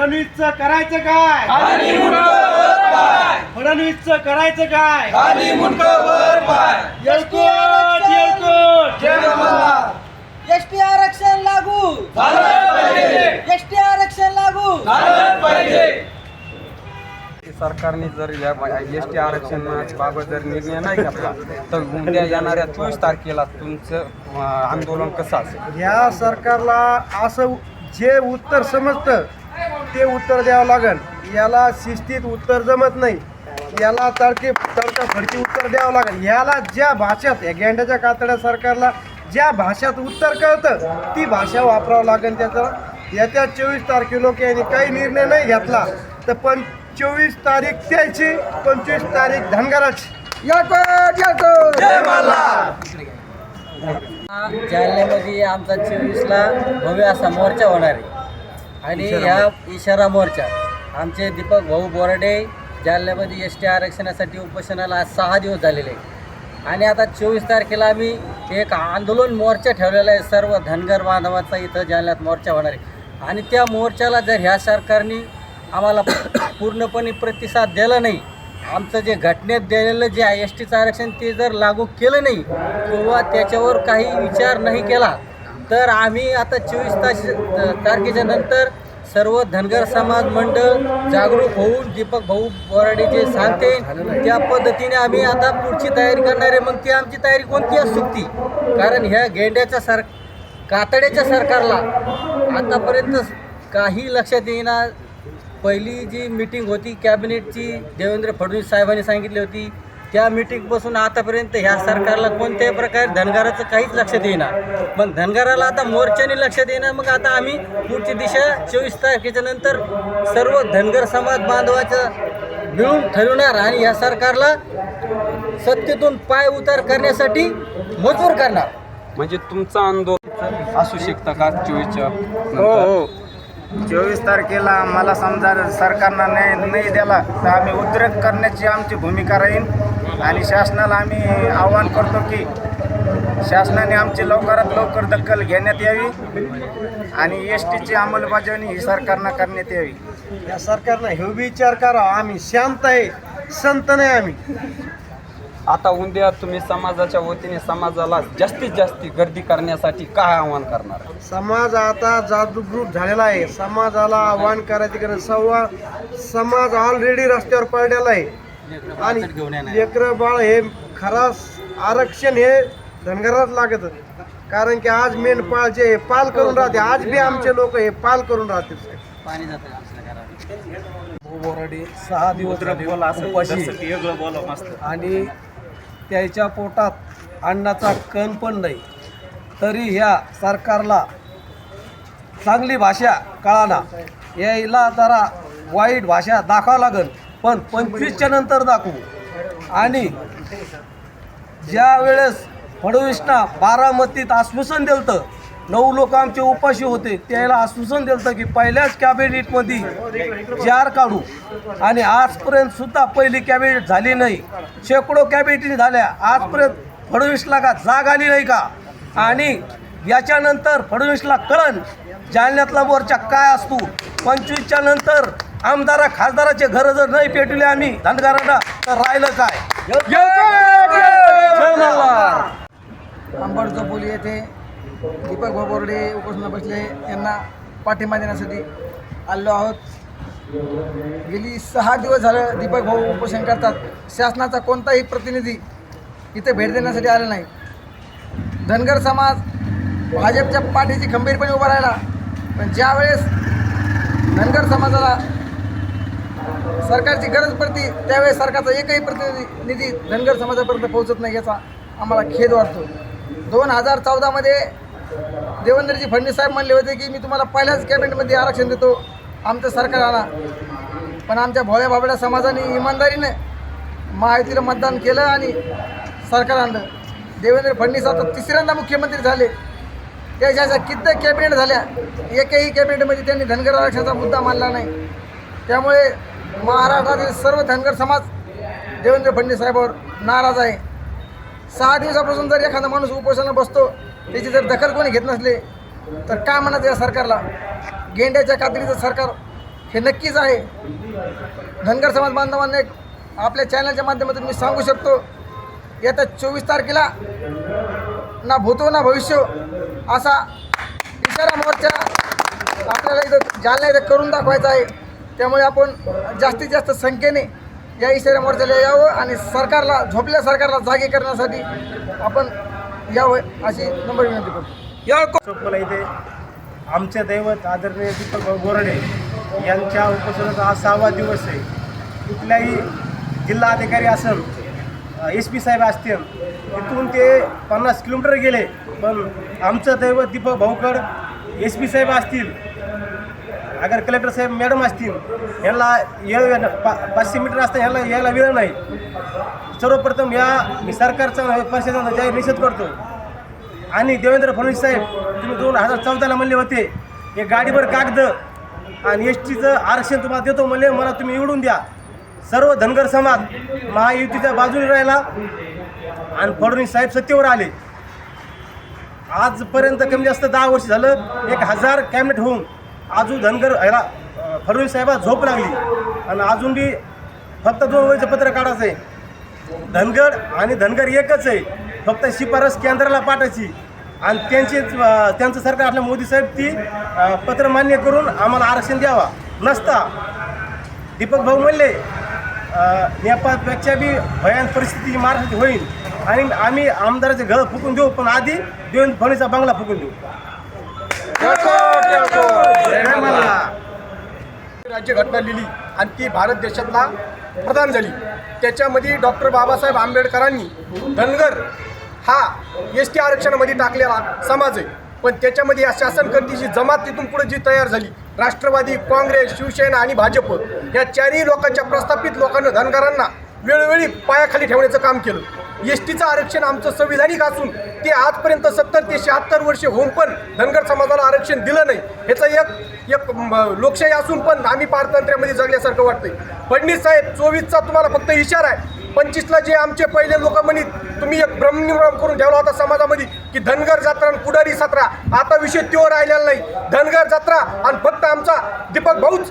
फडणवीसचं करायचं काय? फडणवीसचं करायचं काय? येळकोट येळकोट. एसटी आरक्षण लागू. एसटी आरक्षण लागू. सरकारने जर या एस टी आरक्षणाबाबत जर निर्णय नाही घेतला तर उद्या येणाऱ्या चोवीस तारखेला तुमचं आंदोलन कसं असेल? ह्या सरकारला असं जे उत्तर समजतं ते उत्तर द्यावं लागेल. याला शिस्तीत उत्तर जमत नाही. याला तडके तडका फडकी उत्तर द्यावं लागेल. याला ज्या भाषेत या गेंड्याच्या कातड्या सरकारला ज्या भाषेत उत्तर कळतं ती भाषा वापरावं लागेल त्याचं. येत्या चोवीस तारखे लोक यांनी काही निर्णय नाही घेतला तर पण चोवीस तारीख त्याची पंचवीस तारीख धनगराची. जालन्यामध्ये आमचा चोवीसला भव्य असा मोर्चा होणार आहे आणि ह्या इशारा मोर्चा. आमचे दीपक भाऊ बोराडे जालन्यामध्ये एस टी आरक्षणासाठी उपोषणाला आज सहा दिवस झालेले. आहे आणि आता चोवीस तारखेला आम्ही एक आंदोलन मोर्चा ठेवलेला आहे. सर्व धनगर बांधवाचा इथं जालन्यात मोर्चा होणार आहे. आणि त्या मोर्चाला जर ह्या सरकारने आम्हाला पूर्णपणे प्रतिसाद दिला नाही आमचं जे घटनेत दिलेलं जे आहे एस टीचं आरक्षण ते जर लागू केलं नाही किंवा त्याच्यावर काही विचार नाही केला तर आम्ही आता चोवीस तास तारखेच्या नंतर सर्व धनगर समाज मंडळ जागरूक होऊन दीपक भाऊ बोराडे जे सांगते. त्या पद्धतीने आम्ही आता पुढची तयारी करणार आहे. मग ती आमची तयारी कोणती असू ती? कारण ह्या गेंड्याच्या सर कातड्याच्या सरकारला आतापर्यंत काही लक्षात येईना. पहिली जी मीटिंग होती कॅबिनेटची देवेंद्र फडणवीस साहेबांनी सांगितली होती. त्या मीटिंगपासून आतापर्यंत ह्या सरकारला कोणत्याही प्रकारे धनगराचं काहीच लक्षात येईना मग धनगराला आता मोर्चाने लक्षात येईना मग आता आम्ही पुढची दिशा चोवीस तारखेच्या नंतर सर्व धनगर समाज बांधवाचं मिळून ठरवणार आणि या सरकारला सत्तेतून पाय उतार करण्यासाठी मजबूर करणार. म्हणजे तुमचं आंदोलन असू शकतं का चोवीसच्या हो? हो. चोवीस तारखेला मला समजा सरकारनं न्याय नाही दिला तर आम्ही उद्रेक करण्याची आमची भूमिका राहील आणि शासनाला आम्ही आवाहन करतो की शासनाने आमची लवकरात लवकर दखल घेण्यात यावी आणि एस टीची अंमलबजावणी ही सरकारनं करण्यात यावी. या सरकारनं हे विचार करावा आम्ही शांत आहे संत नाही आम्ही. आता उद्या तुम्ही समाजाच्या वतीने समाजाला जास्तीत जास्त गर्दी करण्यासाठी काय आवाहन करणार? समाज आता जागृत झालेला आहे. समाजाला आव्हान करायची गरज सव्वा समाज ऑलरेडी रस्त्यावर पडलेला आहे. आणि लेकरं बाळ हे खरा आरक्षण हे धनगरात लागत कारण की आज मेंढपाळ जे हे पाल करून राहते आज बी आमचे लोक हे पाल करून राहते पाणी जातं बोराडे सहा दिवस उपाशी. आणि त्याच्या पोटात अन्नाचा कण पण नाही. तरी ह्या सरकारला चांगली भाषा कळाना. यायला जरा वाईट भाषा दाखवा लागल पण पंचवीसच्या नंतर दाखवू. आणि ज्या वेळेस फडणवीसना बारामतीत आश्वासन दिलं नऊ लोक आमचे उपाशी होते त्याला आश्वासन दिलं की पहिल्याच कॅबिनेटमध्ये जार काढू. आणि आजपर्यंत सुद्धा पहिली कॅबिनेट झाली नाही. शेकडो कॅबिनेट झाल्या. आजपर्यंत फडणवीसला का जाग आली नाही का? आणि याच्यानंतर फडणवीसला कळण जालन्यातला मोर्चा काय असतो? पंचवीसच्या नंतर आमदारा खासदाराचे घर जर नाही पेटले आम्ही धनगरांना तर राहिलं काय? अंबड चौपोली येथे दीपक भाऊ बोर्डे उपोषणा बसले यांना पाठिंबा देण्यासाठी आलो आहोत. गेली सहा दिवस झालं दीपक भाऊ उपोषण करतात. शासनाचा कोणताही प्रतिनिधी इथे भेट देण्यासाठी आला नाही. धनगर समाज भाजपच्या पाठीशी खंबीरपणे उभा राहिला. पण ज्यावेळेस धनगर समाजाला सरकारची गरज पडते त्यावेळेस सरकारचा एकही प्रतिनिधी धनगर समाजापर्यंत पोहोचत नाही याचा आम्हाला खेद वाटतो. दोन हजार चौदामध्ये देवेंद्रजी फडणवीस साहेब म्हणले होते की मी तुम्हाला पहिल्याच कॅबिनेटमध्ये आरक्षण देतो आमचं सरकार आणा. पण आमच्या भोळ्या बाबड्या समाजाने इमानदारीने महायुतीला मतदान केलं आणि सरकार आणलं. देवेंद्र फडणवीस आता तिसऱ्यांदा मुख्यमंत्री झाले. त्याच्या अशा कित्येक कॅबिनेट झाल्या एकही कॅबिनेटमध्ये त्यांनी धनगर आरक्षणाचा मुद्दा मानला नाही. त्यामुळे महाराष्ट्रातील सर्व धनगर समाज देवेंद्र फडणवीस साहेबांवर नाराज आहे. सहा दिवसापासून जर एखादा माणूस उपोषणाला बसतो त्याची जर दखल कोणी घेत नसले तर काय म्हणायचं या सरकारला? गेंड्याच्या कातडीचं सरकार हे नक्कीच आहे. धनगर समाज बांधवांना एक आपल्या चॅनलच्या माध्यमातून मी सांगू शकतो येत्या चोवीस तारखेला ना भूतो ना भविष्य असा इशारा मोर्चा आपल्याला इथं जालना इथं करून दाखवायचा आहे. त्यामुळे आपण जास्तीत जास्त संख्येने या इशाऱ्या मोर्चाला यावं आणि सरकारला झोपल्या सरकारला जागे करण्यासाठी आपण यावं अशी नंबर विनंती करतो. चोपला इथे आमचे दैवत आदरणीय दीपक बोरडे यांच्या उपोषणाचा आज सहावा दिवस आहे. कुठल्याही जिल्हा अधिकारी असेल एस पी साहेब असतील इथून ते पन्नास किलोमीटर गेले पण आमचं दैवत दीपक भाऊकड एस पी साहेब असतील अगर कलेक्टर साहेब मॅडम असतील यांना येळ पा पाचशे मीटर असताना यांना यायला वेळ नाही. सर्वप्रथम या मी सरकारचा प्रशासनाचा जाहीर निषेध करतो. आणि देवेंद्र फडणवीस साहेब तुम्ही दोन हजार चौदाला म्हणले होते हे गाडीवर कागद आणि एस टीचं आरक्षण तुम्हाला देतो म्हणले मला तुम्ही निवडून द्या. सर्व धनगर समाज महायुतीच्या बाजूने राहिला आणि फडणवीस साहेब सत्तेवर आले. आजपर्यंत कमी जास्त दहा वर्ष झालं एक हजार कॅबिनेट होऊन अजून धनगर ह्याला फडणवीस साहेबा झोप लागली. आणि अजून बी फक्त दोन वयचं पत्र काढायचं. आहे धनगड आणि धनगर एकच आहे. फक्त शिफारस केंद्राला पाठायची आणि त्यांची त्यांचं सरकार आपल्या मोदी साहेब ती पत्र मान्य करून आम्हाला आरक्षण द्यावा. नसता. दीपक भाऊ म्हणले नेपाळपेक्षा बी भयान परिस्थिती महाराष्ट्रात होईल. आणि आम्ही आमदाराचे घर फुकून देऊ पण आधी देवेंद्र फडणवीसचा बंगला फुकून देऊ. राज्यघटना लिहिली आणि ती भारत देशातला प्रदान झाली. त्याच्यामध्ये डॉक्टर बाबासाहेब आंबेडकरांनी धनगर हा एस टी आरक्षणामध्ये टाकलेला समाज आहे. पण त्याच्यामध्ये या शासनकर्तीची जमात तिथून पुढे जी तयार झाली राष्ट्रवादी काँग्रेस शिवसेना आणि भाजप या चारही लोकांच्या प्रस्थापित लोकांना धनगरांना वेळोवेळी पायाखाली ठेवण्याचं काम केलं. एस टीचं आरक्षण आमचं संविधानिक असून ते आजपर्यंत सत्तर ते शहात्तर वर्षे होऊन पण धनगर समाजाला आरक्षण दिलं नाही. ह्याचं एक एक लोकशाही असून पण आम्ही पारतंत्र्यामध्ये जगल्यासारखं वाटतंय. फडणीस साहेब चोवीसचा तुम्हाला फक्त इशारा आहे. पंचवीसला जे आमचे पहिले लोक म्हणित तुम्ही एक ब्रह्मनिर्माण करून ठेवला होता समाजामध्ये की धनगर जत्रा आणि पुढारी सत्रा. आता विषय त्यो राहिलेला नाही. धनगर जत्रा आणि फक्त आमचा दीपक भाऊच.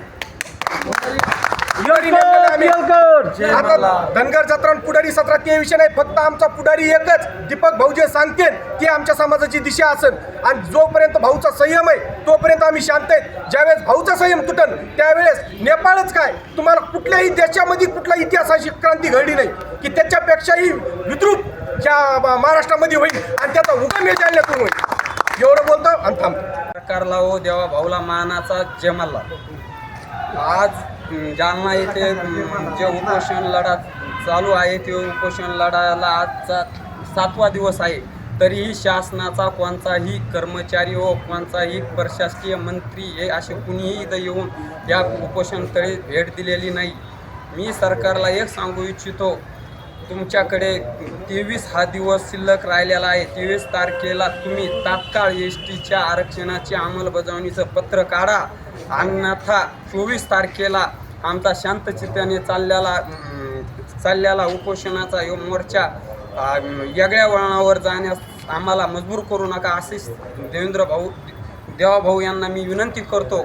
आता धनगर जत्रा आणि पुढारी सत्रा ते विषय नाही फक्त आमचा पुढारी एकच. दीपक भाऊ जे सांगतील ती आमच्या समाजाची दिशा असेल. आणि जोपर्यंत भाऊचा संयम आहे तोपर्यंत आम्ही शांत आहेत. ज्यावेळेस भाऊचा संयम तुटन त्यावेळेस नेपाळच काय? तुम्हाला कुठल्याही देशामध्ये कुठला इतिहासाची क्रांती घडली नाही. की त्याच्यापेक्षाही विद्रुप ह्या महाराष्ट्रामध्ये होईल आणि त्याचा उगम हे जालन्यातून होईल. एवढं बोलतो आणि थांबतो सरकारला ओ देवा भाऊला मानाचा जमाला आज जालना येथे जे उपोषण लढा चालू आहे ते उपोषण लढायला आजचा सातवा दिवस आहे. तरीही शासनाचा कोणताही कर्मचारी व कोणताही प्रशासकीय मंत्री हे असे कुणीही इथं येऊन या उपोषणस्थळी भेट दिलेली नाही. मी सरकारला एक सांगू इच्छितो तुमच्याकडे तेवीस हा दिवस शिल्लक राहिलेला आहे. तेवीस तारखेला तुम्ही तात्काळ एस टीच्या आरक्षणाची अंमलबजावणीचं पत्र काढा. अन्यथा चोवीस तारखेला आमचा शांतचित्ताने चाललेला अं, चाललेला उपोषणाचा यो मोर्चा वेगळ्या वळणावर जाण्यास आम्हाला मजबूर करू नका असे देवेंद्र भाऊ देवाभाऊ यांना मी विनंती करतो.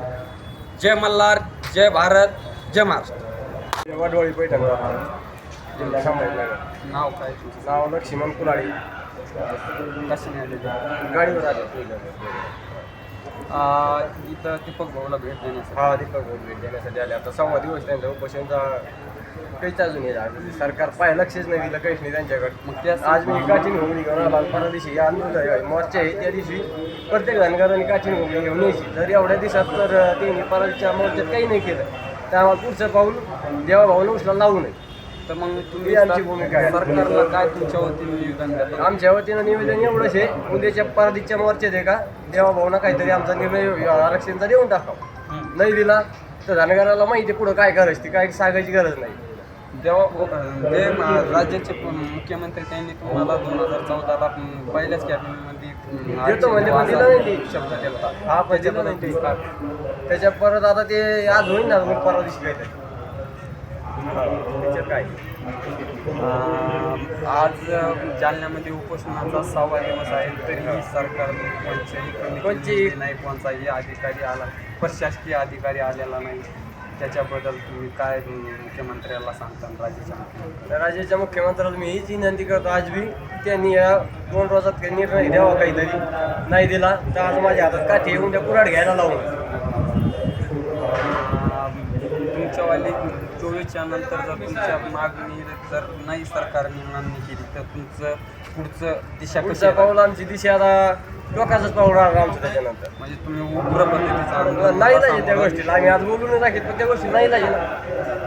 जय मल्हार जय भारत जय महाराष्ट्र. वडवळी जिल्हा संभाजीनगर नाव काय नाव लक्ष्मण कुलाळी गाडीवर आले. इथं दीपक भाऊला भेट देण्यासाठी. हा दीपक भाऊ भेट देण्यासाठी आले. आता सव्वा दिवस त्यांचा उपोषणचा काहीच अजून हे झालं. सरकार पाय लक्षच नाही दिलं काहीच नाही त्यांच्याकडे. मग त्या आज मी काठीण घोगडी घेऊन आला परवा दिवशी या आंदोलन मोर्चा आहे त्या दिवशी प्रत्येक धनगरांनी काठीण घोगडी घेऊन यायची जर एवढ्या दिवसात तर त्यांनी परवाच्या मोर्चात काही नाही केलं. आम्हाला पुढचं पाऊल देवा भाऊला उचला लावू नये. तर मग तुम्ही आमची भूमिका आहे. सरकारला काय तुमच्या वतीने निवेदन द्या आमच्या वतीनं निवेदन एवढंच आहे. उद्याच्या परदिच्या मोर्चात आहे का? देवा भाऊना काहीतरी आमचा निर्णय आरक्षणचा देऊन टाकावा. नाही दिला तर धनगराला माहिती आहे पुढं काय करायचं ती काय सांगायची गरज नाही. देवा जे राज्याचे मुख्यमंत्री त्यांनी तुम्हाला दोन हजार चौदाला पहिल्याच कॅबिनेटमध्ये देतो म्हणजे. शब्द दिला हा पण दिलं नाही ते त्याच्या परत आता ते आज होईल ना परवा दिवशी काहीतरी काय? आज जालन्यामध्ये उपोषणाचा सहावा दिवस आहे. तरीही सरकार कोणची- नाही कोणताही अधिकारी आला. प्रशासकीय अधिकारी आलेला नाही. त्याच्याबद्दल तुम्ही काय मुख्यमंत्र्याला सांगता राज्याच्या राज्याच्या मुख्यमंत्र्याला मी हीच विनंती करतो. आज बी त्यांनी या दोन रोजात काही निर्णय द्यावा काहीतरी. नाही दिला तर आज माझ्या हातात काठी येऊन त्या कुराड घ्यायला लावून. तुमच्यावाली चोवीसच्या नंतर जर तुमच्या मागणी जर नाही सरकारने मान्य केली तर तुमचं पुढचं दिशा कशी पुढचा? पाऊल आमची दिशा आता डोक्याचंच पाऊल राहणार आमचं त्याच्यानंतर. म्हणजे तुम्ही उग्र पद्धतीचा आंदोलन नाही लाजे त्या गोष्टीला आम्ही आज बोलून टाकीत पण त्या गोष्टी नाही लाजे ना